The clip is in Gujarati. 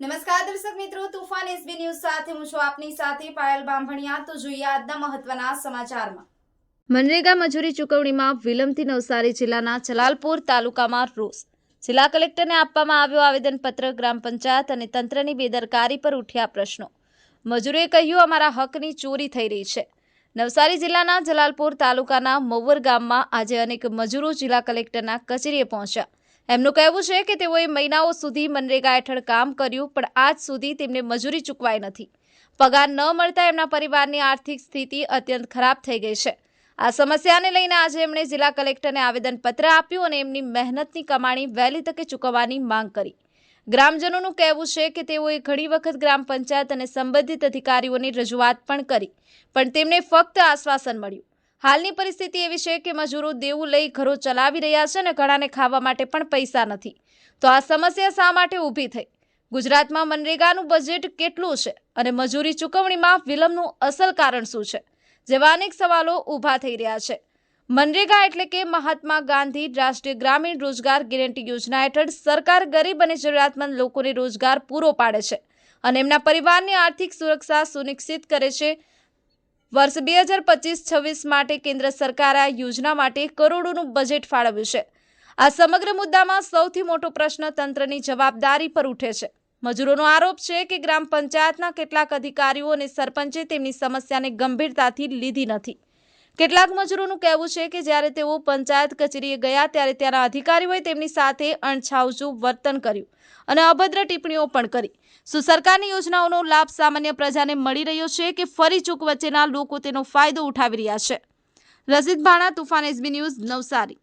નમસ્કાર દર્શક મિત્રો, તુફાન એસબી ન્યૂઝ સાથે હું છું આપની સાથે પાયલ બાંભણિયા. તો જોઈએ આજના મહત્વના સમાચારમાં. મનરેગા મજૂરી ચૂકવણીમાં વિલંબથી નવસારી જિલ્લાના જલાલપુર તાલુકામાં રોષ. જિલ્લા કલેક્ટરને આપવામાં આવ્યો આવેદનપત્ર ગ્રામ પંચાયત અને તંત્રની બેદરકારી પર ઉઠ્યા પ્રશ્નો. મજૂરોએ કહ્યું, અમારા હકની ચોરી થઈ રહી છે. નવસારી જિલ્લાના જલાલપુર તાલુકાના મવર ગામમાં આજે અનેક મજૂરો જિલ્લા કલેક્ટરના કચેરીએ પહોંચ્યા. એમનું કહેવું છે કે તેઓએ મહિનાઓ સુધી મનરેગા હેઠળ કામ કર્યું, પણ આજ સુધી તેમને મજૂરી ચૂકવાઈ નથી. પગાર ન મળતા એમના પરિવારની આર્થિક સ્થિતિ અત્યંત ખરાબ થઈ ગઈ છે. આ સમસ્યાને લઈને આજે એમણે જિલ્લા કલેક્ટરને આવેદનપત્ર આપ્યું અને એમની મહેનતની કમાણી વહેલી તકે ચૂકવવાની માંગ કરી. ગ્રામજનોનું કહેવું છે કે તેઓએ ઘણી વખત ગ્રામ પંચાયત અને સંબંધિત અધિકારીઓની રજૂઆત પણ કરી, પણ તેમને ફક્ત આશ્વાસન મળ્યું. હાલની પરિસ્થિતિ એવી છે કે મજૂરો દેવું લઈ ઘરો ચલાવી રહ્યા છે અને ઘણાને ખાવા માટે પણ પૈસા નથી. તો આ સમસ્યા શા માટે ઊભી થઈ? ગુજરાતમાં મનરેગાનું બજેટ કેટલું છે અને મજૂરી ચૂકવણીમાં વિલંબનું અસલ કારણ શું છે? જેવા અનેક સવાલો ઊભા થઈ રહ્યા છે. મનરેગા એટલે કે મહાત્મા ગાંધી રાષ્ટ્રીય ગ્રામીણ રોજગાર ગેરંટી યોજના હેઠળ સરકાર ગરીબ અને જરૂરિયાતમંદ લોકોને રોજગાર પૂરો પાડે છે અને એમના પરિવારની આર્થિક સુરક્ષા સુનિશ્ચિત કરે છે વર્ષ બે હજાર પચીસ છવ્વીસ માટે કેન્દ્ર સરકારે આ યોજના માટે કરોડોનું બજેટ ફાળવ્યું છે. આ સમગ્ર મુદ્દામાં સૌથી મોટો પ્રશ્ન તંત્રની જવાબદારી પર ઉઠે છે. મજૂરોનો આરોપ છે કે ગ્રામ પંચાયતના કેટલાક અધિકારીઓ અને સરપંચે તેમની સમસ્યાને ગંભીરતાથી લીધી નથી. કેટલાક મજૂરોનું કહેવું છે કે જ્યારે તેઓ પંચાયત કચેરીએ ગયા ત્યારે ત્યાંના અધિકારીઓએ તેમની સાથે અણછાવજું વર્તન કર્યું અને અભદ્ર ટિપ્પણીઓ પણ કરી. શું સરકારની યોજનાઓનો લાભ સામાન્ય પ્રજાને મળી રહ્યો છે કે ફરી ચૂક વચ્ચેના લોકો તેનો ફાયદો ઉઠાવી રહ્યા છે? Rashid Bhana, Toofan SB news, Navsari.